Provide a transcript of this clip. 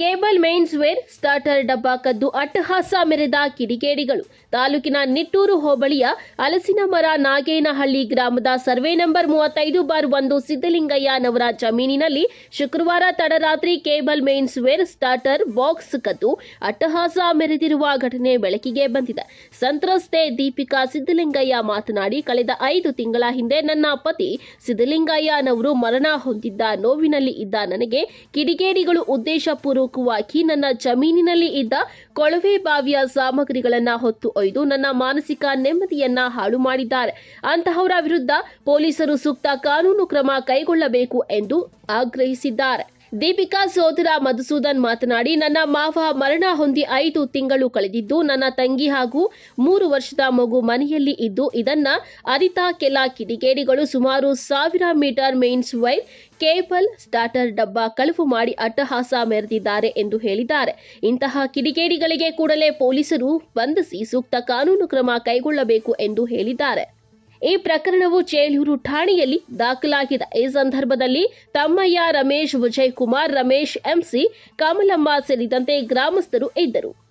Cable mains wire starter ಡಬ್ಬ ಕದ್ದು ಅಟ್ಟಹಾಸ ಮೆರೆದ ಕಿಡಿಗೇಡಿಗಳು. ತಾಲೂಕಿನ ನಿಟ್ಟೂರು ಹೋಬಳಿಯ ಅಲಸಿನಮರ ನಾಗೇನಹಳ್ಳಿ ಗ್ರಾಮದ ಸರ್ವೆ ನಂಬರ್ ಮೂವತ್ತೈದು ಬಾರ್ ಒಂದು ಸಿದ್ದಲಿಂಗಯ್ಯನವರ ಜಮೀನಿನಲ್ಲಿ ಶುಕ್ರವಾರ ತಡರಾತ್ರಿ cable mains wire starter, box ಕದ್ದು ಅಟ್ಟಹಾಸ ಮೆರೆದಿರುವ ಘಟನೆ ಬೆಳಕಿಗೆ ಬಂದಿದೆ. ಸಂತ್ರಸ್ತೆ ದೀಪಿಕಾ ಸಿದ್ದಲಿಂಗಯ್ಯ ಮಾತನಾಡಿ, ಕಳೆದ ಐದು ತಿಂಗಳ ಹಿಂದೆ ನನ್ನ ಪತಿ ಸಿದ್ದಲಿಂಗಯ್ಯನವರು ಮರಣ ಹೊಂದಿದ್ದ ನೋವಿನಲ್ಲಿ ಇದ್ದ ನನಗೆ ಕಿಡಿಗೇಡಿಗಳು ಉದ್ದೇಶಪೂರ್ವಕವಾಗಿ ನನ್ನ ಜಮೀನಿನಲ್ಲಿ ಇದ್ದ ಕೊಳವೆ ಬಾವಿಯ ಸಾಮಗ್ರಿಗಳನ್ನ ಹೊತ್ತು ಒಯ್ದು ನನ್ನ ಮಾನಸಿಕ ನೆಮ್ಮದಿಯನ್ನ ಹಾಳು ಮಾಡಿದ್ದಾರೆ. ಅಂತಹವರ ವಿರುದ್ಧ ಪೊಲೀಸರು ಸೂಕ್ತ ಕಾನೂನು ಕ್ರಮ ಕೈಗೊಳ್ಳಬೇಕು ಎಂದು ಆಗ್ರಹಿಸಿದ್ದಾರೆ. ದೀಪಿಕಾ ಸೋದರ ಮಧುಸೂದನ್ ಮಾತನಾಡಿ, ನನ್ನ ಮಾವ ಮರಣ ಹೊಂದಿ ಐದು ತಿಂಗಳು ಕಳೆದಿದ್ದು, ನನ್ನ ತಂಗಿ ಹಾಗೂ ಮೂರು ವರ್ಷದ ಮಗು ಮನೆಯಲ್ಲಿ ಇದ್ದು, ಇದನ್ನ ಅರಿತ ಕೆಲ ಕಿಡಿಗೇಡಿಗಳು ಸುಮಾರು ಸಾವಿರ metre mains wire, cable starter ಡಬ್ಬ ಕಳವು ಮಾಡಿ ಅಟ್ಟಹಾಸ ಮೆರೆದಿದ್ದಾರೆ ಎಂದು ಹೇಳಿದ್ದಾರೆ. ಇಂತಹ ಕಿಡಿಗೇಡಿಗಳಿಗೆ ಕೂಡಲೇ ಪೊಲೀಸರು ಬಂಧಿಸಿ ಸೂಕ್ತ ಕಾನೂನು ಕ್ರಮ ಕೈಗೊಳ್ಳಬೇಕು ಎಂದು ಹೇಳಿದ್ದಾರೆ. ಈ ಪ್ರಕರಣವು ಚೇಳೂರು ಠಾಣೆಯಲ್ಲಿ ದಾಖಲಾಗಿದೆ. ಈ ಸಂದರ್ಭದಲ್ಲಿ ತಮ್ಮಯ್ಯ ರಮೇಶ್, ವಿಜಯ್ ಕುಮಾರ್, ರಮೇಶ್ ಎಂಸಿ ಕಮಲಮ್ಮ ಸೇರಿದಂತೆ ಗ್ರಾಮಸ್ಥರು ಇದ್ದರು.